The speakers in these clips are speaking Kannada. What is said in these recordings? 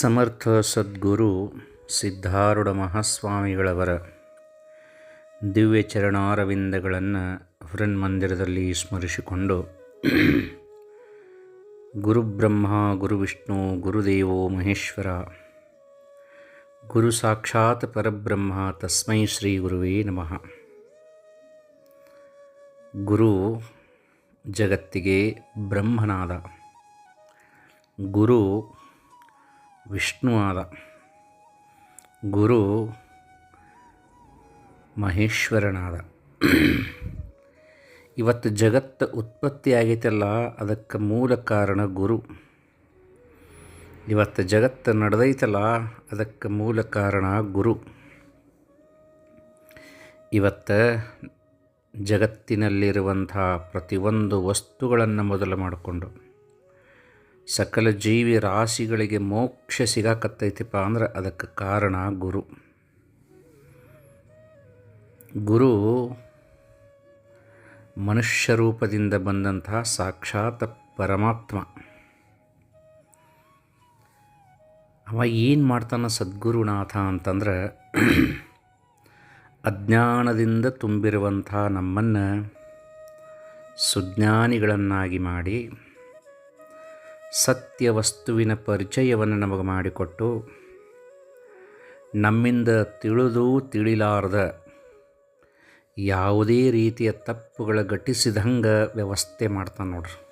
ಸಮರ್ಥ ಸದ್ಗುರು ಸಿದ್ಧಾರೂಢ ಮಹಾಸ್ವಾಮಿಗಳವರ ದಿವ್ಯ ಚರಣಾರವಿಂದಗಳನ್ನು ಮಂದಿರದಲ್ಲಿ ಸ್ಮರಿಸಿಕೊಂಡು ಗುರುಬ್ರಹ್ಮ, ಗುರುವಿಷ್ಣು, ಗುರುದೇವೋ ಮಹೇಶ್ವರ ಗುರು ಸಾಕ್ಷಾತ್ ಪರಬ್ರಹ್ಮ ತಸ್ಮೈ ಶ್ರೀ ಗುರುವೇ ನಮಃ. ಗುರು ಜಗತ್ತಿಗೆ ಬ್ರಹ್ಮನಾದ. ಗುರು ವಿಷ್ಣು ಆದ ಗುರು ಮಹೇಶ್ವರನಾದ. ಇವತ್ತು ಜಗತ್ತು ಉತ್ಪತ್ತಿ ಆಗೈತಲ್ಲ ಅದಕ್ಕೆ ಮೂಲ ಕಾರಣ ಗುರು. ಇವತ್ತು ಜಗತ್ತು ನಡೆದೈತಲ್ಲ ಅದಕ್ಕೆ ಮೂಲ ಕಾರಣ ಗುರು. ಇವತ್ತು ಜಗತ್ತಿನಲ್ಲಿರುವಂಥ ಪ್ರತಿಯೊಂದು ವಸ್ತುಗಳನ್ನು ಮೊದಲು ಮಾಡಿಕೊಂಡು ಸಕಲ ಜೀವಿ ರಾಶಿಗಳಿಗೆ ಮೋಕ್ಷ ಸಿಗಾಕತ್ತೈತಿಪ್ಪ ಅಂದ್ರೆ ಅದಕ್ಕೆ ಕಾರಣ ಗುರು. ಗುರು ಮನುಷ್ಯ ರೂಪದಿಂದ ಬಂದಂತಹ ಸಾಕ್ಷಾತ್ ಪರಮಾತ್ಮ. ಅವ ಏನು ಮಾಡ್ತಾನ ಸದ್ಗುರುನಾಥ ಅಂತಂದ್ರೆ ಅಜ್ಞಾನದಿಂದ ತುಂಬಿರುವಂಥ ನಮ್ಮನ್ನು ಸುಜ್ಞಾನಿಗಳನ್ನಾಗಿ ಮಾಡಿ ಸತ್ಯ ವಸ್ತುವಿನ ಪರಿಚಯವನ್ನು ನಮಗೆ ಮಾಡಿಕೊಟ್ಟು ನಮ್ಮಿಂದ ತಿಳಿದು ತಿಳಿಲಾರದ ಯಾವುದೇ ರೀತಿಯ ತಪ್ಪುಗಳ ಘಟಿಸಿದಂಗೆ ವ್ಯವಸ್ಥೆ ಮಾಡ್ತಾನೆ ನೋಡ್ರಿ.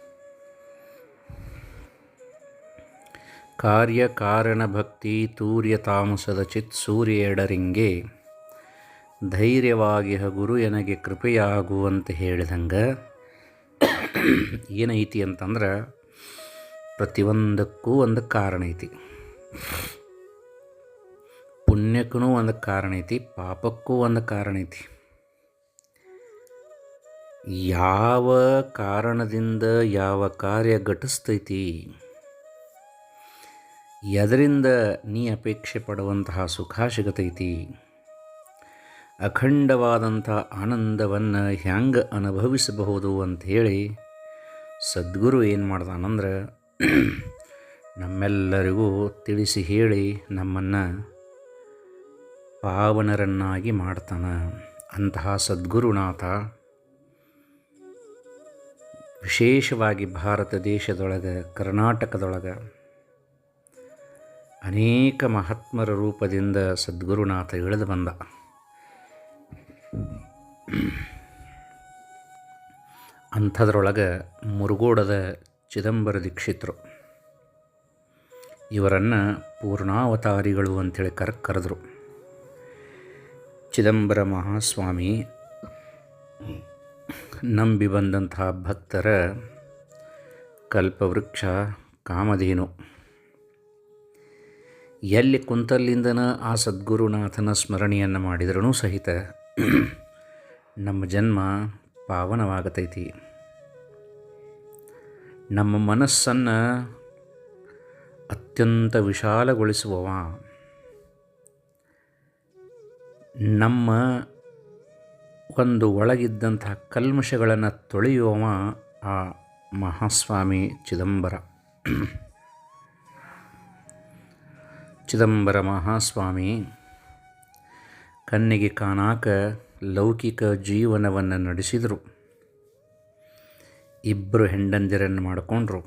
ಕಾರ್ಯ ಕಾರಣ ಭಕ್ತಿ ತೂರ್ಯ ತಾಮಸದ ಚಿತ್ ಸೂರ್ಯ ಎಡರಿಂಗೆ ಧೈರ್ಯವಾಗಿ ಗುರು ಎನಗೆ ಕೃಪೆಯಾಗುವಂತೆ ಹೇಳಿದಂಗೆ ಏನೈತಿ ಅಂತಂದ್ರೆ ಪ್ರತಿಯೊಂದಕ್ಕೂ ಒಂದು ಕಾರಣ ಐತಿ. ಪುಣ್ಯಕ್ಕೂ ಒಂದು ಕಾರಣ ಐತಿ, ಪಾಪಕ್ಕೂ ಒಂದು ಕಾರಣ ಐತಿ. ಯಾವ ಕಾರಣದಿಂದ ಯಾವ ಕಾರ್ಯ ಘಟಿಸ್ತೈತಿ? ಎದರಿಂದ ನೀ ಅಪೇಕ್ಷೆ ಪಡುವಂತಹ ಸುಖ ಸಿಗತೈತಿ? ಅಖಂಡವಾದಂಥ ಆನಂದವನ್ನು ಹ್ಯಾಂಗೆ ಅನುಭವಿಸಬಹುದು ಅಂಥೇಳಿ ಸದ್ಗುರು ಏನು ಮಾಡ್ದಾನಂದ್ರೆ ನಮ್ಮೆಲ್ಲರಿಗೂ ತಿಳಿಸಿ ಹೇಳಿ ನಮ್ಮನ್ನು ಪಾವನರನ್ನಾಗಿ ಮಾಡ್ತಾನೆ ಅಂತಹ ಸದ್ಗುರುನಾಥ. ವಿಶೇಷವಾಗಿ ಭಾರತ ದೇಶದೊಳಗೆ, ಕರ್ನಾಟಕದೊಳಗೆ ಅನೇಕ ಮಹಾತ್ಮರ ರೂಪದಿಂದ ಸದ್ಗುರುನಾಥ ಇಳಿದು ಬಂದ. ಅಂಥದ್ರೊಳಗೆ ಮುರುಗೋಡದ ಚಿದಂಬರ ದೀಕ್ಷಿತರು. ಇವರನ್ನು ಪೂರ್ಣಾವತಾರಿಗಳು ಅಂಥೇಳಿ ಕರ್, ಕರೆದರು. ಚಿದಂಬರ ಮಹಾಸ್ವಾಮಿ ನಂಬಿ ಬಂದಂತಹ ಭಕ್ತರ ಕಲ್ಪವೃಕ್ಷ ಕಾಮಧೇನು. ಎಲ್ಲಿ ಕುಂತಲ್ಲಿಂದನ ಆ ಸದ್ಗುರುನಾಥನ ಸ್ಮರಣೆಯನ್ನು ಮಾಡಿದ್ರೂ ಸಹಿತ ನಮ್ಮ ಜನ್ಮ ಪಾವನವಾಗತೈತಿ. ನಮ್ಮ ಮನಸ್ಸನ್ನು ಅತ್ಯಂತ ವಿಶಾಲಗೊಳಿಸುವವ. ನಮ್ಮ ಒಂದು ಒಳಗಿದ್ದಂತಹ ಕಲ್ಮಶಗಳನ್ನು ತೊಳೆಯುವವ ಆ ಮಹಾಸ್ವಾಮಿ ಚಿದಂಬರ. ಚಿದಂಬರ ಮಹಾಸ್ವಾಮಿ ಕಣ್ಣಿಗೆ ಕಾಣಾಕ ಲೌಕಿಕ ಜೀವನವನ್ನು ನಡೆಸಿದರು. ಇಬ್ಬರು ಹೆಂಡಂದಿರನ್ನು ಮಾಡಿಕೊಂಡ್ರು.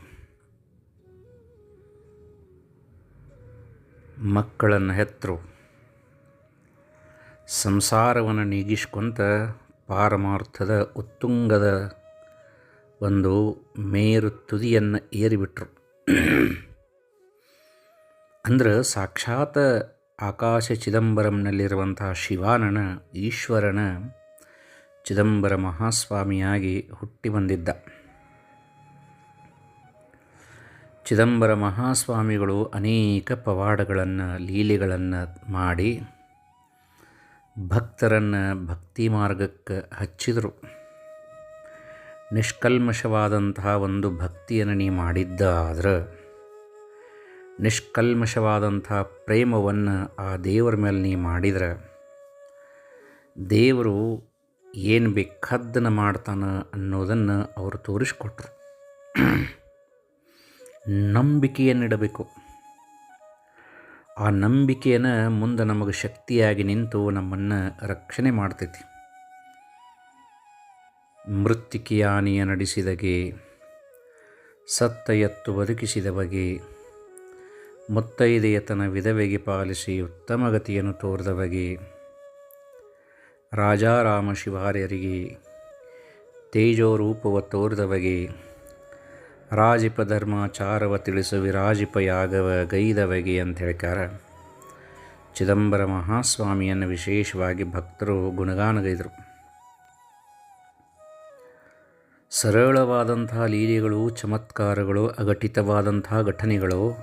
ಮಕ್ಕಳನ್ನು ಹೆತ್ತರು. ಸಂಸಾರವನ್ನು ನೀಗಿಸ್ಕೊಂತ ಪಾರಮಾರ್ಥದ ಉತ್ತುಂಗದ ಒಂದು ಮೇರು ತುದಿಯನ್ನು ಏರಿಬಿಟ್ರು. ಅಂದ್ರೆ ಸಾಕ್ಷಾತ್ ಆಕಾಶ ಚಿದಂಬರಂನಲ್ಲಿರುವಂತಹ ಶಿವಾನನ ಈಶ್ವರನ ಚಿದಂಬರ ಮಹಾಸ್ವಾಮಿಯಾಗಿ ಹುಟ್ಟಿ ಬಂದಿದ್ದ. ಚಿದಂಬರ ಮಹಾಸ್ವಾಮಿಗಳು ಅನೇಕ ಪವಾಡಗಳನ್ನು, ಲೀಲೆಗಳನ್ನು ಮಾಡಿ ಭಕ್ತರನ್ನು ಭಕ್ತಿ ಮಾರ್ಗಕ್ಕೆ ಹಚ್ಚಿದರು. ನಿಷ್ಕಲ್ಮಶವಾದಂತಹ ಒಂದು ಭಕ್ತಿಯನ್ನು ನೀ ಮಾಡಿದ್ದಾದ್ರೆ ನಿಷ್ಕಲ್ಮಶವಾದಂಥ ಪ್ರೇಮವನ್ನು ಆ ದೇವರ ಮೇಲೆ ನೀ ಮಾಡಿದ್ರೆ, ದೇವರು ಏನು ಬೇಕಾದ್ದನ್ನು ಮಾಡ್ತಾನೆ ಅನ್ನೋದನ್ನು ಅವರು ತೋರಿಸ್ಕೊಟ್ರು. ನಂಬಿಕೆಯನ್ನಿಡಬೇಕು. ಆ ನಂಬಿಕೆಯನ್ನು ಮುಂದೆ ನಮಗೆ ಶಕ್ತಿಯಾಗಿ ನಿಂತು ನಮ್ಮನ್ನು ರಕ್ಷಣೆ ಮಾಡ್ತೈತಿ. ಮೃತ್ತಿಕೆಯಾನಿಯ ನಡೆಸಿದಗೆ ಸತ್ತ ಎತ್ತು ಬದುಕಿಸಿದ ಬಗೆ, ಮುತ್ತೈದೆಯತನ ವಿಧವೆಗೆ ಪಾಲಿಸಿ ಉತ್ತಮ ಗತಿಯನ್ನು ತೋರಿದ ಬಗೆ, ರಾಜಾರಾಮ ಶಿವಾರ್ಯರಿಗೆ ತೇಜೋ ರೂಪವ ತೋರಿದ ಬಗೆ ರಾಜಿಪ ಧರ್ಮಾಚಾರವ ತಿಳಿಸುವಿ ರಾಜಿಪ ಯಾಗವ ಗೈದವಗೆ ಅಂತ ಹೇಳ್ಕಾರ ಚಿದಂಬರ ಮಹಾಸ್ವಾಮಿಯನ್ನು ವಿಶೇಷವಾಗಿ ಭಕ್ತರು ಗುಣಗಾನಗೈದರು. ಸರಳವಾದಂಥ ಲೀಲೆಗಳು, ಚಮತ್ಕಾರಗಳು, ಅಘಟಿತವಾದಂಥ ಘಟನೆಗಳು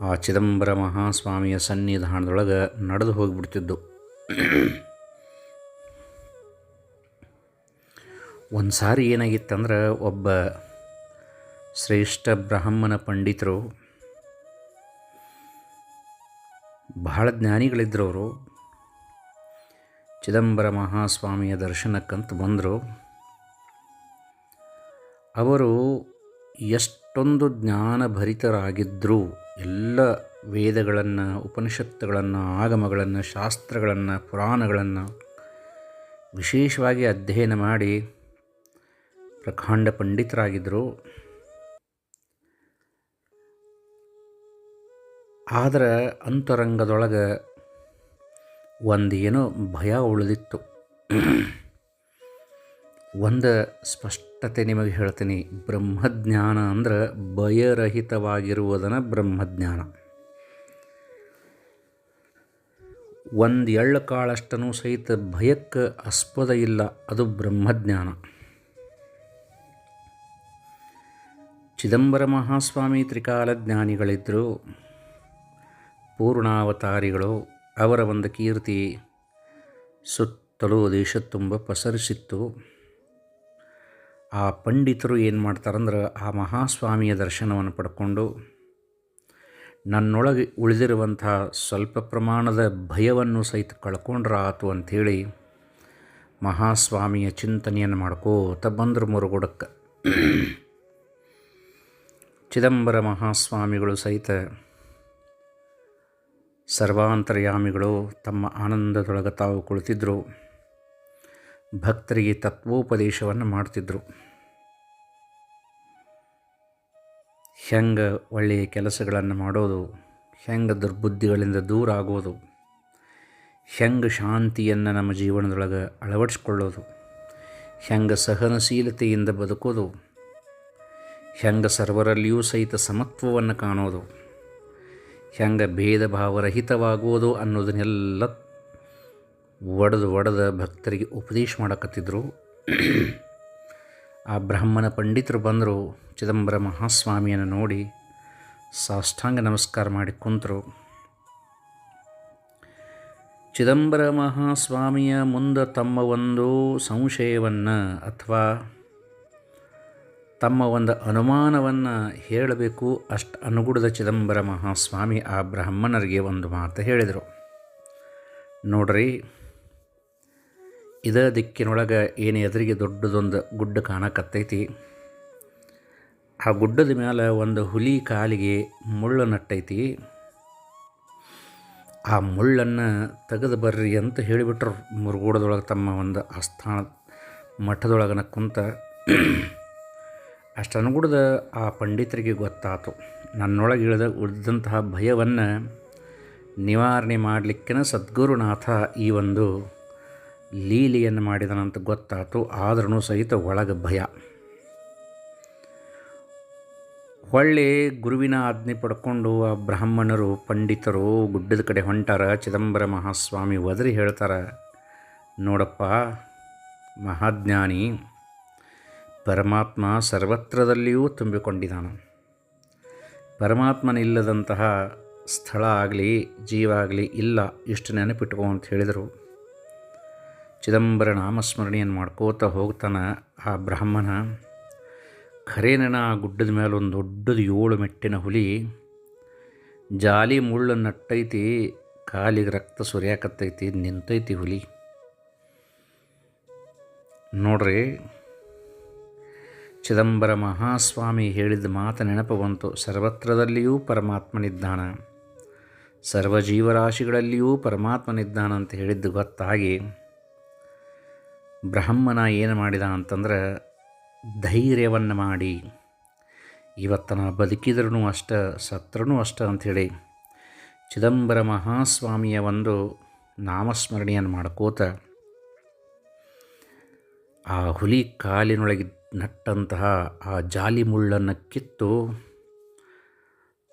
ಆ ಚಿದಂಬರ ಮಹಾಸ್ವಾಮಿಯ ಸನ್ನಿಧಾನದೊಳಗೆ ನಡೆದು ಹೋಗಿಬಿಡ್ತಿದ್ದು. ಒಂದು ಸಾರಿ ಏನಾಗಿತ್ತಂದ್ರೆ, ಒಬ್ಬ ಶ್ರೇಷ್ಠ ಬ್ರಾಹ್ಮಣ ಪಂಡಿತರು, ಬಹಳ ಜ್ಞಾನಿಗಳಿದ್ದರು ಅವರು ಚಿದಂಬರ ಮಹಾಸ್ವಾಮಿಯ ದರ್ಶನಕ್ಕಂತ ಬಂದರು. ಅವರು ಎಷ್ಟೊಂದು ಜ್ಞಾನಭರಿತರಾಗಿದ್ದರೂ ಎಲ್ಲ ವೇದಗಳನ್ನು, ಉಪನಿಷತ್ತುಗಳನ್ನು, ಆಗಮಗಳನ್ನು, ಶಾಸ್ತ್ರಗಳನ್ನು, ಪುರಾಣಗಳನ್ನು ವಿಶೇಷವಾಗಿ ಅಧ್ಯಯನ ಮಾಡಿ ಪ್ರಖಂಡ ಪಂಡಿತರಾಗಿದ್ದರು ಆದರೆ ಅಂತರಂಗದೊಳಗೆ ಒಂದು ಏನೋ ಭಯ ಉಳಿದಿತ್ತು. ಒಂದು ಸ್ಪಷ್ಟತೆ ನಿಮಗೆ ಹೇಳ್ತೀನಿ. ಬ್ರಹ್ಮಜ್ಞಾನ ಅಂದ್ರೆ ಭಯರಹಿತವಾಗಿರುವುದನ್ನು ಬ್ರಹ್ಮಜ್ಞಾನ. ಒಂದು ಎಳ್ಳು ಕಾಳಷ್ಟನೂ ಸಹಿತ ಭಯಕ್ಕೆ ಆಸ್ಪದ ಇಲ್ಲ, ಅದು ಬ್ರಹ್ಮಜ್ಞಾನ. ಚಿದಂಬರ ಮಹಾಸ್ವಾಮಿ ತ್ರಿಕಾಲ ಜ್ಞಾನಿಗಳಿದ್ದರು ಪೂರ್ಣಾವತಾರಿಗಳು. ಅವರ ಒಂದು ಕೀರ್ತಿ ಸುತ್ತಲೂ ದೇಶ ತುಂಬ ಪಸರಿಸಿತ್ತು. ಆ ಪಂಡಿತರು ಏನು ಮಾಡ್ತಾರಂದ್ರೆ ಆ ಮಹಾಸ್ವಾಮಿಯ ದರ್ಶನವನ್ನು ಪಡ್ಕೊಂಡು, ನನ್ನೊಳಗೆ ಉಳಿದಿರುವಂಥ ಸ್ವಲ್ಪ ಪ್ರಮಾಣದ ಭಯವನ್ನು ಸಹಿತ ಕಳ್ಕೊಂಡ್ರಾತು ಅಂಥೇಳಿ ಮಹಾಸ್ವಾಮಿಯ ಚಿಂತನೆಯನ್ನು ಮಾಡ್ಕೋತ ಬಂದರು ಮುರುಗುಡಕ್ಕೆ. ಚಿದಂಬರ ಮಹಾಸ್ವಾಮಿಗಳು ಸಹಿತ ಸರ್ವಾಂತರ್ಯಾಮಿಗಳು ತಮ್ಮ ಆನಂದದೊಳಗೆ ತಾವು ಕುಳಿತಿದ್ದರು ಭಕ್ತರಿಗೆ ತತ್ವೋಪದೇಶವನ್ನು ಮಾಡ್ತಿದ್ದರು ಹೆಂಗೆ ಒಳ್ಳೆಯ ಕೆಲಸಗಳನ್ನು ಮಾಡೋದು, ಹೆಂಗೆ ದುರ್ಬುದ್ಧಿಗಳಿಂದ ದೂರ ಆಗೋದು, ಹೆಂಗೆ ಶಾಂತಿಯನ್ನು ನಮ್ಮ ಜೀವನದೊಳಗೆ ಅಳವಡಿಸ್ಕೊಳ್ಳೋದು, ಹೆಂಗೆ ಸಹನಶೀಲತೆಯಿಂದ ಬದುಕೋದು, ಹೆಂಗೆ ಸರ್ವರಲ್ಲಿಯೂ ಸಹಿತ ಸಮತ್ವವನ್ನು ಕಾಣೋದು. ಹೆಂಗೆ ಭೇದ ಭಾವರಹಿತವಾಗುವುದು ಅನ್ನೋದನ್ನೆಲ್ಲ ಒಡೆದು ಒಡೆದ ಭಕ್ತರಿಗೆ ಉಪದೇಶ ಮಾಡಕತ್ತಿದ್ರು. ಆ ಬ್ರಾಹ್ಮಣ ಪಂಡಿತರು ಬಂದರು, ಚಿದಂಬರ ಮಹಾಸ್ವಾಮಿಯನ್ನು ನೋಡಿ ಸಾಷ್ಟಾಂಗ ನಮಸ್ಕಾರ ಮಾಡಿ ಕುಂತರು. ಚಿದಂಬರ ಮಹಾಸ್ವಾಮಿಯ ಮುಂದೆ ತಮ್ಮ ಒಂದು ಸಂಶಯವನ್ನು ಅಥವಾ ತಮ್ಮ ಒಂದು ಅನುಮಾನವನ್ನು ಹೇಳಬೇಕು ಅಷ್ಟು ಅನುಗುಡದ ಚಿದಂಬರ ಮಹಾಸ್ವಾಮಿ ಆ ಬ್ರಾಹ್ಮಣರಿಗೆ ಒಂದು ಮಾತು ಹೇಳಿದರು. ನೋಡ್ರಿ, ಇದ ದಿಕ್ಕಿನೊಳಗೆ ಏನು ಎದುರಿಗೆ ದೊಡ್ಡದೊಂದು ಗುಡ್ಡ ಕಾಣಕತ್ತೈತಿ. ಆ ಗುಡ್ಡದ ಮೇಲೆ ಒಂದು ಹುಲಿ ಕಾಲಿಗೆ ಮುಳ್ಳು ನಟ್ಟೈತಿ. ಆ ಮುಳ್ಳನ್ನು ತೆಗೆದು ಬರ್ರಿ ಅಂತ ಹೇಳಿಬಿಟ್ರು. ಮುರುಗೋಡದೊಳಗೆ ತಮ್ಮ ಒಂದು ಆಸ್ಥಾನ ಮಠದೊಳಗನ ಕುಂತ ಅಷ್ಟು ಅನುಗುಣದ ಆ ಪಂಡಿತರಿಗೆ ಗೊತ್ತಾತು. ನನ್ನೊಳಗೆ ಇಳಿದ, ಉಳಿದಂತಹ ಭಯವನ್ನು ನಿವಾರಣೆ ಮಾಡಲಿಕ್ಕೆ ಸದ್ಗುರುನಾಥ ಈ ಒಂದು ಲೀಲೆಯನ್ನು ಮಾಡಿದನಂತ ಗೊತ್ತಾತು. ಆದ್ರೂ ಸಹಿತ ಒಳಗೆ ಭಯ. ಹೊಳ್ಳಿ ಗುರುವಿನ ಆಜ್ಞೆ ಪಡ್ಕೊಂಡು ಆ ಬ್ರಾಹ್ಮಣರು, ಪಂಡಿತರು ಗುಡ್ಡದ ಕಡೆ ಹೊಂಟಾರ. ಚಿದಂಬರ ಮಹಾಸ್ವಾಮಿ ಒದರಿ ಹೇಳ್ತಾರೆ, ನೋಡಪ್ಪ ಮಹಾಜ್ಞಾನಿ ಪರಮಾತ್ಮ ಸರ್ವತ್ರದಲ್ಲಿಯೂ ತುಂಬಿಕೊಂಡಿದ್ದಾನೆ. ಪರಮಾತ್ಮನಿಲ್ಲದಂತಹ ಸ್ಥಳ ಆಗಲಿ, ಜೀವ ಆಗಲಿ ಇಲ್ಲ, ಇಷ್ಟು ನೆನಪಿಟ್ಕೋ ಅಂತ ಹೇಳಿದರು. ಚಿದಂಬರ ನಾಮಸ್ಮರಣೆಯನ್ನು ಮಾಡ್ಕೋತ ಹೋಗ್ತಾನೆ ಆ ಬ್ರಾಹ್ಮಣ ಖರೇನ ಆ ಗುಡ್ಡದ ಮೇಲೆ ಒಂದು ದೊಡ್ಡದು ಏಳು ಮೆಟ್ಟಿನ ಹುಲಿ. ಜಾಲಿ ಮುಳ್ಳು ನಟ್ಟೈತಿ ಕಾಲಿಗೆ ರಕ್ತ ಸುರಿಯಾಕತ್ತೈತಿ, ನಿಂತೈತಿ ಹುಲಿ. ನೋಡ್ರಿ ಚಿದಂಬರ ಮಹಾಸ್ವಾಮಿ ಹೇಳಿದ ಮಾತು ನೆನಪು ಬಂತು. ಸರ್ವತ್ರದಲ್ಲಿಯೂ ಪರಮಾತ್ಮನಿದ್ದಾನ ಸರ್ವ ಜೀವರಾಶಿಗಳಲ್ಲಿಯೂ ಪರಮಾತ್ಮನಿದ್ದಾನಂತ ಹೇಳಿದ್ದು ಗೊತ್ತಾಗಿ ಬ್ರಹ್ಮನ ಏನು ಮಾಡಿದ ಅಂತಂದ್ರೆ ಧೈರ್ಯವನ್ನು ಮಾಡಿ. ಇವತ್ತನ ಬದುಕಿದ್ರೂ ಅಷ್ಟ, ಸತ್ರನು ಅಷ್ಟ ಅಂಥೇಳಿ ಚಿದಂಬರ ಮಹಾಸ್ವಾಮಿಯ ಒಂದು ನಾಮಸ್ಮರಣೆಯನ್ನು ಮಾಡ್ಕೋತ ಆ ಹುಲಿ ಕಾಲಿನೊಳಗೆ ನಟ್ಟಂತಹ ಆ ಜಾಲಿ ಮುಳ್ಳನ್ನು ಕಿತ್ತು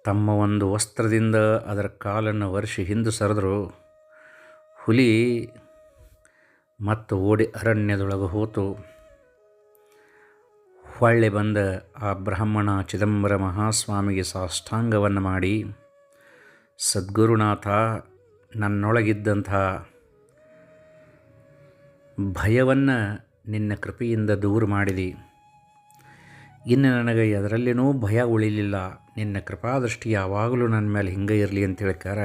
ತಮ್ಮ ಒಂದು ವಸ್ತ್ರದಿಂದ ಅದರ ಕಾಲನ್ನು ವರ್ಷಿ ಹಿಂದೆ ಸರಿದ್ರು. ಹುಲಿ ಮತ್ತು ಓಡಿ ಅರಣ್ಯದೊಳಗೆ ಹೋತು. ಹೊಳ್ಳೆ ಬಂದ ಆ ಬ್ರಾಹ್ಮಣ ಚಿದಂಬರ ಮಹಾಸ್ವಾಮಿಗೆ ಸಾಷ್ಟಾಂಗವನ್ನು ಮಾಡಿ, ಸದ್ಗುರುನಾಥ, ನನ್ನೊಳಗಿದ್ದಂಥ ಭಯವನ್ನು ನಿನ್ನ ಕೃಪೆಯಿಂದ ದೂರ ಮಾಡಿದಿ. ಇನ್ನು ನನಗೆ ಅದರಲ್ಲಿನೂ ಭಯ ಉಳಿಲಿಲ್ಲ. ನಿನ್ನ ಕೃಪಾದೃಷ್ಟಿ ಯಾವಾಗಲೂ ನನ್ನ ಮೇಲೆ ಹಿಂಗೆ ಇರಲಿ ಅಂತ ಹೇಳ್ಕಾರ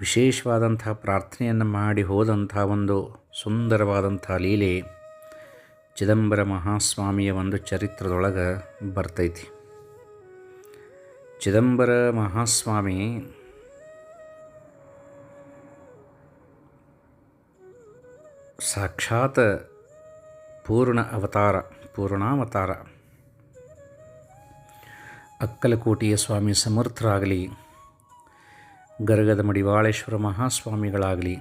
ವಿಶೇಷವಾದಂಥ ಪ್ರಾರ್ಥನೆಯನ್ನು ಮಾಡಿ ಹೋದಂಥ ಒಂದು ಸುಂದರವಾದಂಥ ಲೀಲೆ ಚಿದಂಬರ ಮಹಾಸ್ವಾಮಿಯ ಒಂದು ಚರಿತ್ರದೊಳಗೆ ಬರ್ತೈತಿ. ಚಿದಂಬರ ಮಹಾಸ್ವಾಮಿ ಸಾಕ್ಷಾತ್ ಪೂರ್ಣ ಅವತಾರ. ಪೂರ್ಣಾವತಾರ. ಅಕ್ಕಲಕೋಟೆಯ ಸ್ವಾಮಿ ಸಮರ್ಥರಾಗಲಿ. ಗರಗದ ಮಡಿವಾಳೇಶ್ವರ ಮಹಾಸ್ವಾಮಿಗಳಾಗಲಿ.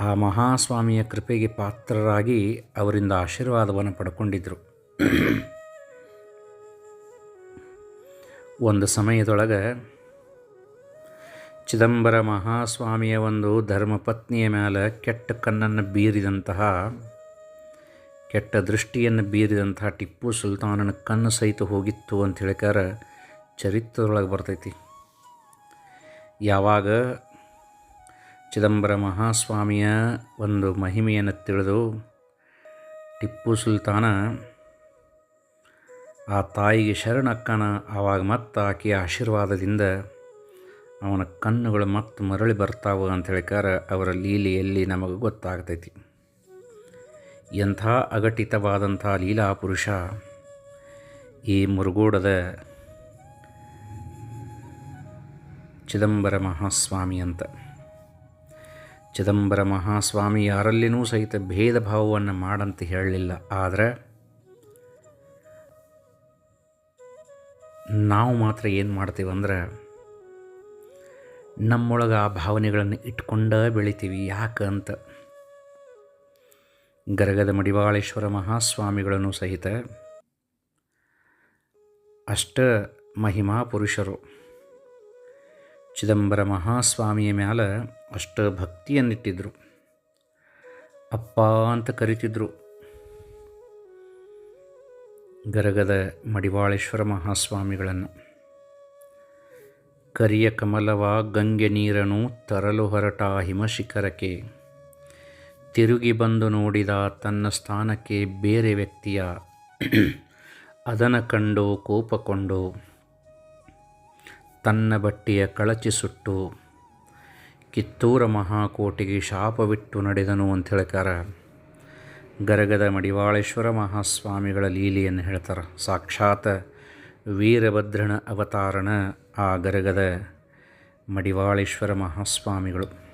ಆ ಮಹಾಸ್ವಾಮಿಯ ಕೃಪೆಗೆ ಪಾತ್ರರಾಗಿ ಅವರಿಂದ ಆಶೀರ್ವಾದವನ್ನು ಪಡ್ಕೊಂಡಿದ್ದರು ಒಂದು ಸಮಯದೊಳಗೆ ಚಿದಂಬರ ಮಹಾಸ್ವಾಮಿಯ ಒಂದು ಧರ್ಮಪತ್ನಿಯ ಮೇಲೆ ಕೆಟ್ಟ ಕಣ್ಣನ್ನು ಬೀರಿದಂತಹ ಕೆಟ್ಟ ದೃಷ್ಟಿಯನ್ನು ಬೀರಿದಂಥ ಟಿಪ್ಪು ಸುಲ್ತಾನನ ಕಣ್ಣು ಸಹಿತ ಹೋಗಿತ್ತು ಅಂತ ಹೇಳಿಕಾರ ಚರಿತ್ರದೊಳಗೆ ಬರ್ತೈತಿ. ಯಾವಾಗ ಚಿದಂಬರ ಮಹಾಸ್ವಾಮಿಯ ಒಂದು ಮಹಿಮೆಯನ್ನು ತಿಳಿದು ಟಿಪ್ಪು ಸುಲ್ತಾನ ಆ ತಾಯಿಗೆ ಶರಣಕ್ಕನ ಆವಾಗ ಮತ್ತು ಆಕೆಯ ಆಶೀರ್ವಾದದಿಂದ ಅವನ ಕಣ್ಣುಗಳು ಮತ್ತೆ ಮರಳಿ ಬರ್ತಾವೆ ಅಂತ ಹೇಳಿಕಾರ ಅವರ ಲೀಲೆಯಲ್ಲಿ ನಮಗೆ ಗೊತ್ತಾಗ್ತೈತಿ. ಎಂಥ ಅಘಟಿತವಾದಂಥ ಲೀಲಾ ಪುರುಷ ಈ ಮುರುಗೋಡದ ಚಿದಂಬರ ಮಹಾಸ್ವಾಮಿ ಅಂತ. ಚಿದಂಬರ ಮಹಾಸ್ವಾಮಿ ಯಾರಲ್ಲಿನೂ ಸಹಿತ ಭೇದ ಭಾವವನ್ನು ಮಾಡಂತ ಹೇಳಲಿಲ್ಲ. ಆದರೆ ನಾವು ಮಾತ್ರ ಏನು ಮಾಡ್ತೀವಂದ್ರೆ ನಮ್ಮೊಳಗೆ ಆ ಭಾವನೆಗಳನ್ನು ಇಟ್ಕೊಂಡೇ ಬೆಳಿತೀವಿ. ಯಾಕಂತ ಗರಗದ ಮಡಿವಾಳೇಶ್ವರ ಮಹಾಸ್ವಾಮಿಗಳನ್ನು ಸಹಿತ ಅಷ್ಟ ಮಹಿಮಾ ಪುರುಷರು. ಚಿದಂಬರ ಮಹಾಸ್ವಾಮಿಯ ಮ್ಯಾಲೆ ಅಷ್ಟ ಭಕ್ತಿಯನ್ನಿಟ್ಟಿದ್ರು. ಅಪ್ಪ ಅಂತ ಕರಿತಿದ್ರು. ಗರಗದ ಮಡಿವಾಳೇಶ್ವರ ಮಹಾಸ್ವಾಮಿಗಳನ್ನು. ಕರಿಯ ಕಮಲವ ಗಂಗೆ ನೀರನು ತರಲು ಹೊರಟ ಹಿಮಶಿಖರಕ್ಕೆ. ತಿರುಗಿ ಬಂದು ನೋಡಿದ ತನ್ನ ಸ್ಥಾನಕ್ಕೆ ಬೇರೆ ವ್ಯಕ್ತಿಯ ಅದನ ಕಂಡು ಕೋಪಕೊಂಡು ತನ್ನ ಬಟ್ಟೆಯ ಕಳಚಿ ಸುಟ್ಟು, ಕಿತ್ತೂರ ಮಹಾಕೋಟೆಗೆ ಶಾಪವಿಟ್ಟು ನಡೆದನು ಅಂತ ಹೇಳ್ಕಾರ ಗರಗದ ಮಡಿವಾಳೇಶ್ವರ ಮಹಾಸ್ವಾಮಿಗಳ ಲೀಲೆಯನ್ನು ಹೇಳ್ತಾರೆ. ಸಾಕ್ಷಾತ್ ವೀರಭದ್ರನ ಅವತಾರನ ಆ ಗರಗದ ಮಡಿವಾಳೇಶ್ವರ ಮಹಾಸ್ವಾಮಿಗಳು.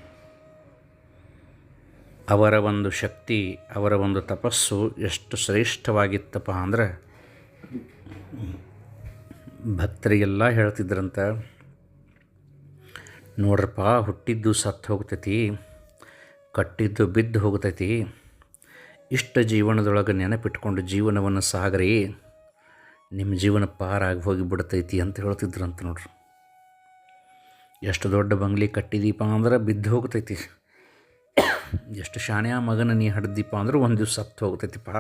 ಅವರ ಒಂದು ಶಕ್ತಿ, ಅವರ ಒಂದು ತಪಸ್ಸು ಎಷ್ಟು ಶ್ರೇಷ್ಠವಾಗಿತ್ತಪ್ಪ ಅಂದ್ರೆ, ಭಕ್ತರಿಗೆಲ್ಲ ಹೇಳ್ತಿದ್ರಂತ, ನೋಡ್ರಪ್ಪ, ಹುಟ್ಟಿದ್ದು ಸತ್ತು ಹೋಗ್ತೈತಿ, ಕಟ್ಟಿದ್ದು ಬಿದ್ದು ಹೋಗ್ತೈತಿ, ಇಷ್ಟ ಜೀವನದೊಳಗೆ ನೆನಪಿಟ್ಕೊಂಡು ಜೀವನವನ್ನು ಸಾಗರಿ ನಿಮ್ಮ ಜೀವನ ಪಾರಾಗಿ ಹೋಗಿ ಬಿಡ್ತೈತಿ ಅಂತ ಹೇಳ್ತಿದ್ರಂತ ನೋಡ್ರಿ. ಎಷ್ಟು ದೊಡ್ಡ ಬಂಗ್ಲೆ ಕಟ್ಟಿದೀಪ ಅಂದ್ರೆ ಬಿದ್ದು ಹೋಗ್ತೈತಿ. ಎಷ್ಟು ಶಾಣ್ಯ ಮಗನ ನೀ ಹಡ್ದಿಪ್ಪ ಅಂದ್ರೆ ಒಂದು ದಿವಸ ಸತ್ತು ಹೋಗ್ತೈತಿಪ್ಪ.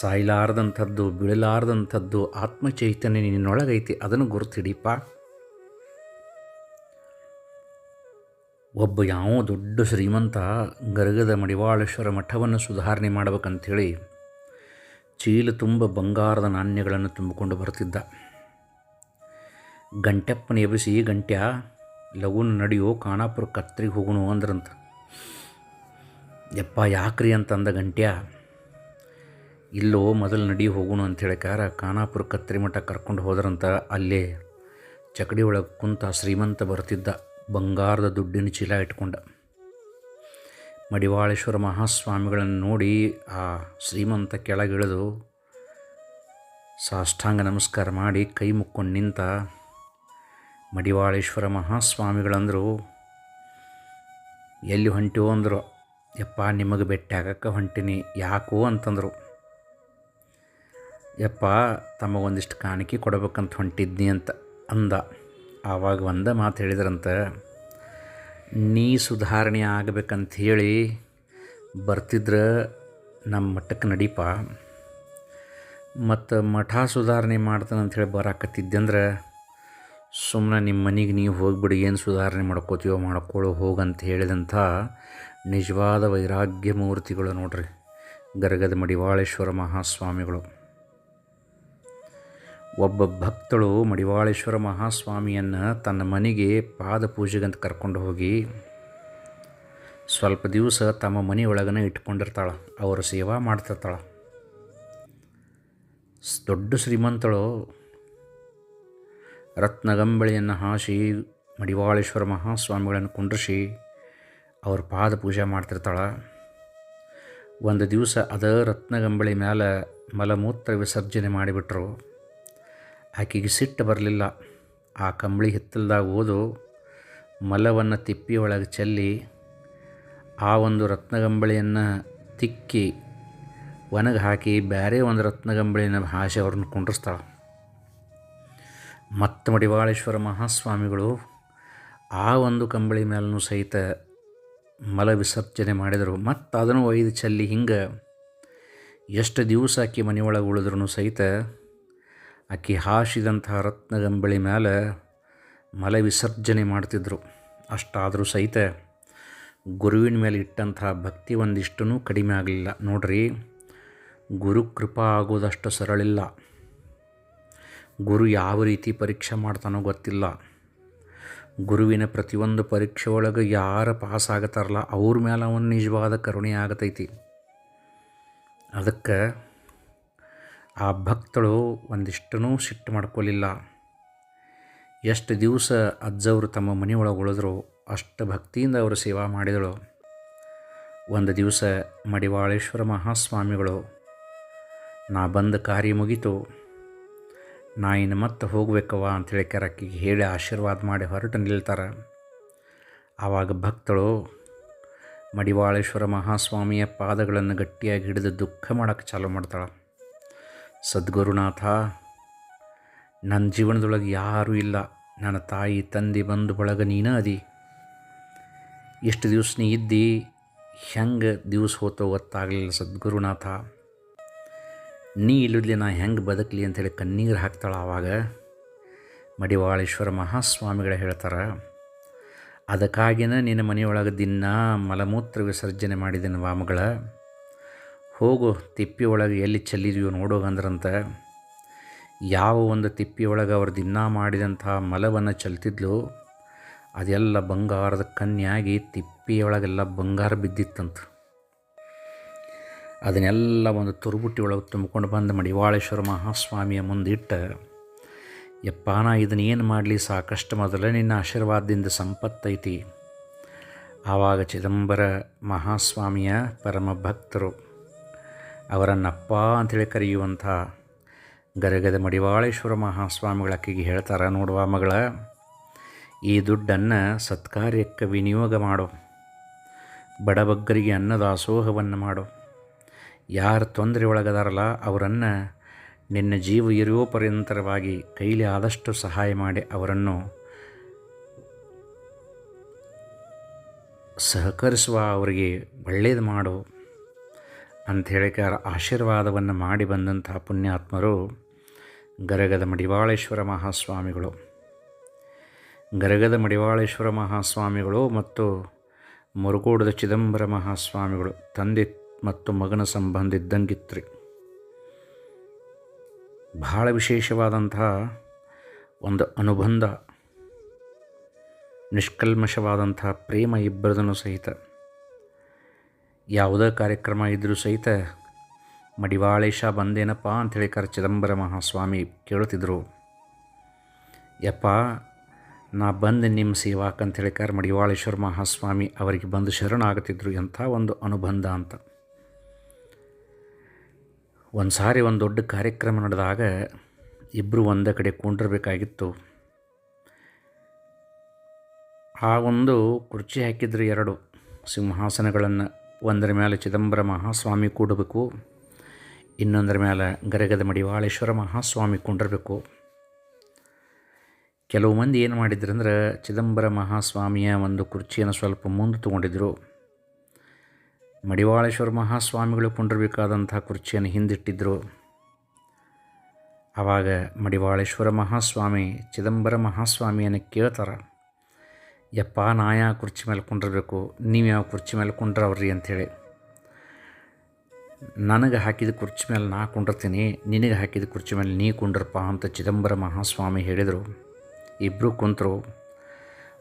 ಸಾಯ್ಲಾರ್ದಂಥದ್ದು, ಬೀಳಲಾರ್ದಂಥದ್ದು ಆತ್ಮಚೈತನ್ಯ ನಿನ್ನೊಳಗೈತಿ, ಅದನ್ನು ಗುರುತಿಡಿಪ. ಒಬ್ಬ ಯಾವ ದೊಡ್ಡ ಶ್ರೀಮಂತ ಗರಗದ ಮಡಿವಾಳೇಶ್ವರ ಮಠವನ್ನು ಸುಧಾರಣೆ ಮಾಡ್ಬೇಕಂಥೇಳಿ ಚೀಲ ತುಂಬ ಬಂಗಾರದ ನಾಣ್ಯಗಳನ್ನು ತುಂಬಿಕೊಂಡು ಬರ್ತಿದ್ದ. ಗಂಟೆಪ್ಪನ ಎಬ್ಬಿಸಿ, ಗಂಟ್ಯ, ಲಗುನ ನಡೆಯೋ ಖಾನಾಪುರ ಕತ್ರಿಗೆ ಹೋಗೋಣ ಅಂದ್ರಂತ. ಯಪ್ಪ, ಯಾಕ್ರಿ ಅಂತಂದ ಗಂಟ್ಯ? ಇಲ್ಲೋ, ಮೊದಲು ನಡಿ ಹೋಗೋಣ ಅಂತ ಹೇಳ್ಕಾರ ಖಾನಾಪುರ ಕತ್ರಿ ಮಠ ಕರ್ಕೊಂಡು ಹೋದ್ರಂತ ಅಲ್ಲೇ ಚಕಡಿ ಒಳಗೆ ಕುಂತ ಶ್ರೀಮಂತ ಬರ್ತಿದ್ದ ಬಂಗಾರದ ದುಡ್ಡಿನ ಚೀಲ ಇಟ್ಕೊಂಡ. ಮಡಿವಾಳೇಶ್ವರ ಮಹಾಸ್ವಾಮಿಗಳನ್ನು ನೋಡಿ ಆ ಶ್ರೀಮಂತ ಕೆಳಗಿಳಿದು ಸಾಷ್ಟಾಂಗ ನಮಸ್ಕಾರ ಮಾಡಿ ಕೈ ಮುಕ್ಕೊಂಡು ನಿಂತ ಮಡಿವಾಳೇಶ್ವರ ಮಹಾಸ್ವಾಮಿಗಳಂದರು ಎಲ್ಲಿ ಹೊಂಟಿವೋ ಅಂದರು, ಯಪ್ಪ ನಿಮಗೆ ಭೇಟಿ ಆಗಕ್ಕೆ ಹೊಂಟೀನಿ, ಯಾಕೋ ಅಂತಂದರು. ಯಪ್ಪ ತಮಗೊಂದಿಷ್ಟು ಕಾಣಿಕೆ ಕೊಡಬೇಕಂತ ಹೊಂಟಿದ್ನಿ ಅಂತ ಅಂದ. ಆವಾಗ ಒಂದ ಮಾತು ಹೇಳಿದ್ರಂತ, ನೀ ಸುಧಾರಣೆ ಆಗಬೇಕಂತ ಹೇಳಿ ಬರ್ತಿದ್ರೆ ನಮ್ಮ ಮಠಕ್ಕೆ ನಡೀಪ. ಮತ್ತು ಮಠ ಸುಧಾರಣೆ ಮಾಡ್ತಾನಂತ ಹೇಳಿ ಬರಾಕತ್ತಿದ್ದಂದ್ರೆ ಸುಮ್ಮನೆ ನಿಮ್ಮ ಮನೆಗೆ ನೀವು ಹೋಗ್ಬಿಡಿ, ಏನು ಸುಧಾರಣೆ ಮಾಡ್ಕೋತೀವೋ ಮಾಡ್ಕೊಳ್ಳೋ ಹೋಗಂತ ಹೇಳಿದಂಥ ನಿಜವಾದ ವೈರಾಗ್ಯ ಮೂರ್ತಿಗಳು ನೋಡ್ರಿ. ಗರಗದ ಮಡಿವಾಳೇಶ್ವರ ಮಹಾಸ್ವಾಮಿಗಳು. ಒಬ್ಬ ಭಕ್ತಳು ಮಡಿವಾಳೇಶ್ವರ ಮಹಾಸ್ವಾಮಿಯನ್ನು ತನ್ನ ಮನೆಗೆ ಪಾದ ಪೂಜೆಗಂತ ಕರ್ಕೊಂಡು ಹೋಗಿ ಸ್ವಲ್ಪ ದಿವಸ ತಮ್ಮ ಮನೆಯೊಳಗನೆ ಇಟ್ಕೊಂಡಿರ್ತಾಳೆ, ಅವರ ಸೇವಾ ಮಾಡ್ತಿರ್ತಾಳೆ. ದೊಡ್ಡ ಶ್ರೀಮಂತಳು ರತ್ನಗಂಬಳಿಯನ್ನು ಹಾಸಿ ಮಡಿವಾಳೇಶ್ವರ ಮಹಾಸ್ವಾಮಿಗಳನ್ನು ಕುಂಡ್ರಿಸಿ ಅವ್ರ ಪಾದ ಪೂಜೆ ಮಾಡ್ತಿರ್ತಾಳೆ. ಒಂದು ದಿವಸ ಅದ ರತ್ನಗಂಬಳಿ ಮೇಲೆ ಮಲಮೂತ್ರ ವಿಸರ್ಜನೆ ಮಾಡಿಬಿಟ್ರು. ಆಕೆಗೆ ಸಿಟ್ಟು ಬರಲಿಲ್ಲ. ಆ ಕಂಬಳಿ ಹಿತ್ತಲ್ದಾಗ ಓದು ಮಲವನ್ನು ತಿಪ್ಪಿಯೊಳಗೆ ಚೆಲ್ಲಿ ಆ ಒಂದು ರತ್ನಗಂಬಳಿಯನ್ನು ತಿಕ್ಕಿ ಒಣಗಿ ಹಾಕಿ ಬೇರೆ ಒಂದು ರತ್ನಗಂಬಳಿನ ಹಾಸಿ ಅವ್ರನ್ನ ಕುಂಡ್ರಿಸ್ತಾಳೆ. ಮತ್ತು ಮಡಿವಾಳೇಶ್ವರ ಮಹಾಸ್ವಾಮಿಗಳು ಆ ಒಂದು ಕಂಬಳಿ ಮೇಲೂ ಸಹಿತ ಮಲ ವಿಸರ್ಜನೆ ಮಾಡಿದರು. ಮತ್ತು ಅದನ್ನು ಒಯ್ದು ಚೆಲ್ಲಿ ಹಿಂಗೆ ಎಷ್ಟು ದಿವಸ ಆಕಿ ಮನೆಯೊಳಗೆ ಉಳಿದ್ರೂ ಸಹಿತ ಆಕೆ ಹಾಸಿದಂತಹ ರತ್ನಗಂಬಳಿ ಮೇಲೆ ಮಲ ವಿಸರ್ಜನೆ ಮಾಡ್ತಿದ್ರು. ಅಷ್ಟಾದರೂ ಸಹಿತ ಗುರುವಿನ ಮೇಲೆ ಇಟ್ಟಂತಹ ಭಕ್ತಿ ಒಂದಿಷ್ಟು ಕಡಿಮೆ ಆಗಲಿಲ್ಲ. ನೋಡ್ರಿ, ಗುರು ಕೃಪಾ ಆಗೋದಷ್ಟು ಸರಳಿಲ್ಲ. ಗುರು ಯಾವ ರೀತಿ ಪರೀಕ್ಷೆ ಮಾಡ್ತಾನೋ ಗೊತ್ತಿಲ್ಲ. ಗುರುವಿನ ಪ್ರತಿಯೊಂದು ಪರೀಕ್ಷೆ ಒಳಗೆ ಯಾರು ಪಾಸ್ ಆಗತ್ತಾರಲ್ಲ ಅವ್ರ ಮೇಲೆ ಅವನು ನಿಜವಾದ ಕರುಣೆ ಆಗತೈತಿ. ಅದಕ್ಕೆ ಆ ಭಕ್ತಳು ಒಂದಿಷ್ಟೂ ಸಿಟ್ಟು ಮಾಡ್ಕೊಳ್ಳಿಲ್ಲ ಎಷ್ಟು ದಿವಸ ಅಜ್ಜವರು ತಮ್ಮ ಮನೆಯೊಳಗೆ ಉಳಿದ್ರು, ಅಷ್ಟು ಭಕ್ತಿಯಿಂದ ಅವರು ಸೇವಾ ಮಾಡಿದಳು. ಒಂದು ದಿವಸ ಮಡಿವಾಳೇಶ್ವರ ಮಹಾಸ್ವಾಮಿಗಳು, ನಾ ಬಂದ ಕಾರ್ಯ ಮುಗೀತು. ನಾ ಇನ್ನು ಮತ್ತೆ ಹೋಗ್ಬೇಕವ ಅಂಥೇಳಿ ಕೆರಕ್ಕಿಗೆ ಹೇಳಿ ಆಶೀರ್ವಾದ ಮಾಡಿ ಹೊರಟು ನಿಲ್ತಾರೆ. ಆವಾಗ ಭಕ್ತಳು ಮಡಿವಾಳೇಶ್ವರ ಮಹಾಸ್ವಾಮಿಯ ಪಾದಗಳನ್ನು ಗಟ್ಟಿಯಾಗಿ ಹಿಡಿದು ದುಃಖ ಮಾಡೋಕ್ಕೆ ಚಾಲು ಮಾಡ್ತಾಳೆ. ಸದ್ಗುರುನಾಥ ನನ್ನ ಜೀವನದೊಳಗೆ ಯಾರೂ ಇಲ್ಲ. ನನ್ನ ತಾಯಿ, ತಂದೆ ಬಂದು ಬಳಗ ನೀನ ಅದಿ. ಎಷ್ಟು ದಿವಸ ನೀ ಇದ್ದಿ, ಹೆಂಗೆ ದಿವಸ ಹೋತೋ ಗೊತ್ತಾಗಲಿಲ್ಲ ಸದ್ಗುರುನಾಥ. ನೀ ಇಲ್ಲದ್ಲಿ ನಾ ಹೆಂಗೆ ಬದುಕಲಿ ಅಂಥೇಳಿ ಕಣ್ಣೀರು ಹಾಕ್ತಾಳೆ ಆವಾಗ ಮಡಿವಾಳೇಶ್ವರ ಮಹಾಸ್ವಾಮಿಗಳು ಹೇಳ್ತಾರೆ, ಅದಕ್ಕಾಗಿನ ನಿನ್ನ ಮನೆಯೊಳಗೆ ದಿನ ಮಲಮೂತ್ರ ವಿಸರ್ಜನೆ ಮಾಡಿದ್ದೇನೆ ವಾಮಗಳ ಹೋಗು ತಿಪ್ಪಿಯೊಳಗೆ ಎಲ್ಲಿ ಚೆಲ್ಲಿದೆಯೋ ನೋಡೋಗಂದ್ರಂತ ಯಾವ ಒಂದು ತಿಪ್ಪಿಯೊಳಗೆ ಅವರು ದಿನ ಮಾಡಿದಂಥ ಮಲವನ್ನು ಚೆಲ್ತಿದ್ಲು, ಅದೆಲ್ಲ ಬಂಗಾರದ ಕನ್ಯಾಗಿ ತಿಪ್ಪಿಯೊಳಗೆಲ್ಲ ಬಂಗಾರ ಬಿದ್ದಿತ್ತಂತ. ಅದನ್ನೆಲ್ಲ ಒಂದು ತುರುಬುಟ್ಟಿ ಒಳಗೆ ತುಂಬಿಕೊಂಡು ಬಂದು ಮಡಿವಾಳೇಶ್ವರ ಮಹಾಸ್ವಾಮಿಯ ಮುಂದಿಟ್ಟು, ಯಪ್ಪ, ನಾ ಇದನ್ನ ಏನು ಮಾಡಲಿ? ಸಾಕಷ್ಟು ಮೊದಲೇ ನಿನ್ನ ಆಶೀರ್ವಾದದಿಂದ ಸಂಪತ್ತೈತಿ. ಆವಾಗ ಚಿದಂಬರ ಮಹಾಸ್ವಾಮಿಯ ಪರಮ ಭಕ್ತರು ಅವರನ್ನಪ್ಪ ಅಂಥೇಳಿ ಕರೆಯುವಂಥ ಗರಗದ ಮಡಿವಾಳೇಶ್ವರ ಮಹಾಸ್ವಾಮಿಗಳ ಅಕ್ಕಿಗೆ ಹೇಳ್ತಾರೆ, ನೋಡುವ ಮಗಳ, ಈ ದುಡ್ಡನ್ನು ಸತ್ಕಾರ್ಯಕ್ಕೆ ವಿನಿಯೋಗ ಮಾಡು. ಬಡಬಗ್ಗರಿಗೆ ಅನ್ನದಾಸೋಹವನ್ನು ಮಾಡು. ಯಾರು ತೊಂದರೆ ಒಳಗದಾರಲ್ಲ, ಅವರನ್ನು ನಿನ್ನ ಜೀವ ಇರೋ ಪರ್ಯಂತರವಾಗಿ ಕೈಲಿ ಆದಷ್ಟು ಸಹಾಯ ಮಾಡಿ ಅವರನ್ನು ಸಹಕರಿಸುವ ಅವರಿಗೆ ಒಳ್ಳೇದು ಮಾಡು ಅಂತ ಹೇಳಿಕಾರ ಆಶೀರ್ವಾದವನ್ನು ಮಾಡಿ ಬಂದಂತಹ ಪುಣ್ಯಾತ್ಮರು ಗರಗದ ಮಡಿವಾಳೇಶ್ವರ ಮಹಾಸ್ವಾಮಿಗಳು. ಗರಗದ ಮಡಿವಾಳೇಶ್ವರ ಮಹಾಸ್ವಾಮಿಗಳು ಮತ್ತು ಮುರುಗೋಡದ ಚಿದಂಬರ ಮಹಾಸ್ವಾಮಿಗಳು, ತಂದೆ ಮತ್ತು ಮಗನ ಸಂಬಂಧ ಇದ್ದಂಗಿತ್ರಿ ಬಹಳ ವಿಶೇಷವಾದಂತಹ ಒಂದು ಅನುಬಂಧ, ನಿಷ್ಕಲ್ಮಶವಾದಂತಹ ಪ್ರೇಮ ಇಬ್ಬರದನ್ನು ಸಹಿತ, ಯಾವುದೇ ಕಾರ್ಯಕ್ರಮ ಇದ್ದರೂ ಸಹಿತ ಮಡಿವಾಳೇಶ ಬಂದೇನಪ್ಪ ಅಂಥೇಳಿ ಕರ್ ಚಿದಂಬರ ಮಹಾಸ್ವಾಮಿ ಕೇಳುತ್ತಿದ್ದರು ಯಪ್ಪ, ನಾ ಬಂದು ನಿಮ್ಮ ಸೇವಾಕ್ ಹೇಳಿಕಾರ ಮಡಿವಾಳೇಶ್ವರ ಮಹಾಸ್ವಾಮಿ ಅವರಿಗೆ ಬಂದು ಶರಣಾಗುತ್ತಿದ್ದರು ಎಂಥ ಒಂದು ಅನುಬಂಧ ಅಂತ. ಒಂದು ಸಾರಿ ಒಂದು ದೊಡ್ಡ ಕಾರ್ಯಕ್ರಮ ನಡೆದಾಗ ಇಬ್ಬರು ಒಂದೇ ಕಡೆ ಕೂಂಡಿರಬೇಕಾಗಿತ್ತು. ಆ ಒಂದು ಕುರ್ಚಿ ಹಾಕಿದ್ರು ಎರಡು ಸಿಂಹಾಸನಗಳನ್ನು, ಒಂದರ ಮೇಲೆ ಚಿದಂಬರ ಮಹಾಸ್ವಾಮಿ ಕೂಡಬೇಕು, ಇನ್ನೊಂದರ ಮೇಲೆ ಗರಗದ ಮಡಿವಾಳೇಶ್ವರ ಮಹಾಸ್ವಾಮಿ ಕುಂಡಿರಬೇಕು. ಕೆಲವು ಮಂದಿ ಏನು ಮಾಡಿದ್ರಂದ್ರೆ ಚಿದಂಬರ ಮಹಾಸ್ವಾಮಿಯ ಒಂದು ಕುರ್ಚಿಯನ್ನು ಸ್ವಲ್ಪ ಮುಂದೆ ತೊಗೊಂಡಿದ್ರು. ಮಡಿವಾಳೇಶ್ವರ ಮಹಾಸ್ವಾಮಿಗಳು ಕುಂಡಿರಬೇಕಾದಂಥ ಕುರ್ಚಿಯನ್ನು ಹಿಂದಿಟ್ಟಿದ್ದರು ಆವಾಗ ಮಡಿವಾಳೇಶ್ವರ ಮಹಾಸ್ವಾಮಿ ಚಿದಂಬರ ಮಹಾಸ್ವಾಮಿಯನ್ನು ಕೇಳ್ತಾರೆ, ಯಪ್ಪ, ನಾ ಯಾವ ಕುರ್ಚಿ ಮೇಲೆ ಕುಂಡಿರಬೇಕು? ನೀವು ಯಾವ ಕುರ್ಚಿ ಮೇಲೆ ಕುಂಡ್ರವ್ರಿ? ಅಂಥೇಳಿ. ನನಗೆ ಹಾಕಿದ ಕುರ್ಚಿ ಮೇಲೆ ನಾ ಕುಂಡಿರ್ತೀನಿ, ನಿನಗೆ ಹಾಕಿದ ಕುರ್ಚಿ ಮೇಲೆ ನೀ ಕುಂಡ್ರಪ್ಪ ಅಂತ ಚಿದಂಬರ ಮಹಾಸ್ವಾಮಿ ಹೇಳಿದರು. ಇಬ್ಬರು ಕುಂತರು.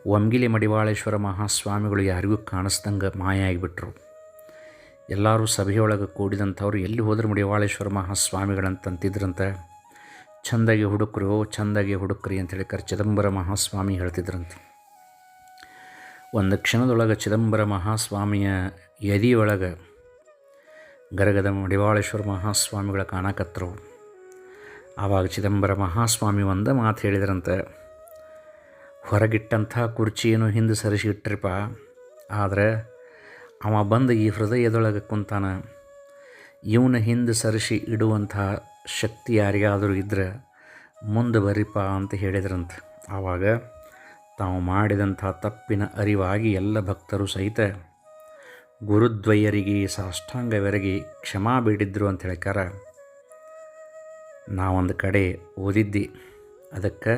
ಒಮ್ಗಿಲಿ ಮಡಿವಾಳೇಶ್ವರ ಮಹಾಸ್ವಾಮಿಗಳು ಯಾರಿಗೂ ಕಾಣಿಸ್ದಂಗೆ ಮಾಯ ಆಗಿಬಿಟ್ರು. ಎಲ್ಲರೂ ಸಭೆಯೊಳಗೆ ಕೂಡಿದಂಥವ್ರು ಎಲ್ಲಿ ಹೋದ್ರೆ ಮಡಿವಾಳೇಶ್ವರ ಮಹಾಸ್ವಾಮಿಗಳಂತಂತಿದ್ರಂತೆ. ಹುಡುಕ್ರಿ ಹುಡುಕ್ರು, ಚಂದಾಗಿ ಹುಡುಕ್ರಿ ಅಂತೇಳಿ ಕರ್ ಚಿದಂಬರ ಮಹಾಸ್ವಾಮಿ ಹೇಳ್ತಿದ್ರಂತೆ. ಒಂದು ಕ್ಷಣದೊಳಗೆ ಚಿದಂಬರ ಮಹಾಸ್ವಾಮಿಯ ಎದಿಯೊಳಗೆ ಗರಗದ ಮಡಿವಾಳೇಶ್ವರ ಮಹಾಸ್ವಾಮಿಗಳ ಕಾಣಕತ್ತರು. ಆವಾಗ ಚಿದಂಬರ ಮಹಾಸ್ವಾಮಿ ಒಂದ ಮಾತು ಹೇಳಿದ್ರಂತೆ. ಹೊರಗಿಟ್ಟಂಥ ಕುರ್ಚಿಯನ್ನು ಹಿಂದೆ ಸರಿಸಿ ಇಟ್ರಿಪ್ಪ ಆದರೆ ಅವ ಬಂದು ಈ ಹೃದಯದೊಳಗೆ ಕುಂತಾನ. ಇವನ ಹಿಂದೆ ಸರಿಸಿ ಇಡುವಂತಹ ಶಕ್ತಿ ಯಾರಿಗಾದರೂ ಇದ್ದರೆ ಮುಂದೆ ಬರಿಪ ಅಂತ ಹೇಳಿದ್ರಂತೆ. ಆವಾಗ ತಾವು ಮಾಡಿದಂಥ ತಪ್ಪಿನ ಅರಿವಾಗಿ ಎಲ್ಲ ಭಕ್ತರು ಸಹಿತ ಗುರುದ್ವಯರಿಗೆ, ಸಾಷ್ಟಾಂಗವೆರಗಿ ಕ್ಷಮಾ ಬೇಡಿದ್ರು ಅಂತ ಹೇಳ್ಕಾರ, ನಾವೊಂದು ಕಡೆ ಓದಿದ್ದಿ. ಅದಕ್ಕೆ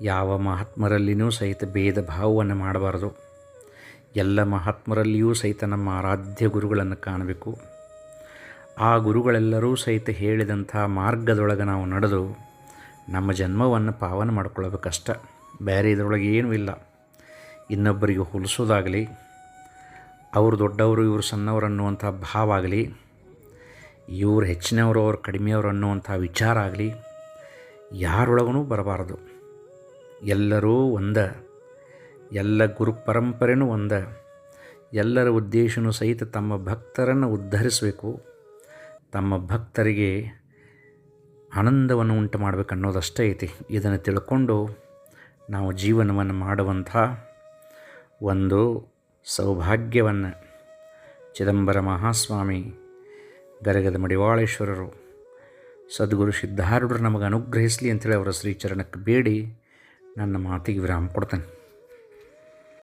ಯಾವ ಮಹಾತ್ಮರಲ್ಲಿನೂ ಸಹಿತ ಭೇದ ಭಾವವನ್ನು ಮಾಡಬಾರ್ದು. ಎಲ್ಲ ಮಹಾತ್ಮರಲ್ಲಿಯೂ ಸಹಿತ ನಮ್ಮ ಆರಾಧ್ಯ ಗುರುಗಳನ್ನು ಕಾಣಬೇಕು. ಆ ಗುರುಗಳೆಲ್ಲರೂ ಸಹಿತ ಹೇಳಿದಂಥ ಮಾರ್ಗದೊಳಗೆ ನಾವು ನಡೆದು ನಮ್ಮ ಜನ್ಮವನ್ನು ಪಾವನ ಮಾಡ್ಕೊಳ್ಬೇಕಷ್ಟ ಬೇರೆ ಇದರೊಳಗೆ ಏನೂ ಇಲ್ಲ. ಇನ್ನೊಬ್ಬರಿಗೆ ಹೋಲಿಸೋದಾಗಲಿ, ಅವರು ದೊಡ್ಡವರು, ಇವರು ಸಣ್ಣವರು ಅನ್ನುವಂಥ ಭಾವ ಆಗಲಿ, ಇವರು ಹೆಚ್ಚಿನವರು, ಅವ್ರು ಕಡಿಮೆಯವರು ಅನ್ನುವಂಥ ವಿಚಾರ ಆಗಲಿ, ಯಾರೊಳಗೂ ಬರಬಾರದು. ಎಲ್ಲರೂ ಒಂದ ಎಲ್ಲ ಗುರು ಪರಂಪರೆನೂ ಒಂದ. ಎಲ್ಲರ ಉದ್ದೇಶನೂ ಸಹಿತ ತಮ್ಮ ಭಕ್ತರನ್ನು ಉದ್ಧರಿಸಬೇಕು. ತಮ್ಮ ಭಕ್ತರಿಗೆ ಆನಂದವನ್ನು ಉಂಟು ಮಾಡಬೇಕು ಅನ್ನೋದಷ್ಟೇ ಐತಿ. ಇದನ್ನು ತಿಳ್ಕೊಂಡು ನಾವು ಜೀವನವನ್ನು ಮಾಡುವಂಥ ಒಂದು ಸೌಭಾಗ್ಯವನ್ನು ಚಿದಂಬರ ಮಹಾಸ್ವಾಮಿ, ಗರಗದ ಮಡಿವಾಳೇಶ್ವರರು, ಸದ್ಗುರು ಸಿದ್ಧಾರೂಢರು ನಮಗೆ ಅನುಗ್ರಹಿಸಲಿ ಅಂತೇಳಿ ಅವರ ಶ್ರೀಚರಣಕ್ಕೆ ಬೇಡಿ. ನನ್ನ ಮಾತಿಗೆ ವಿರಾಮ ಕೊಡ್ತೇನೆ.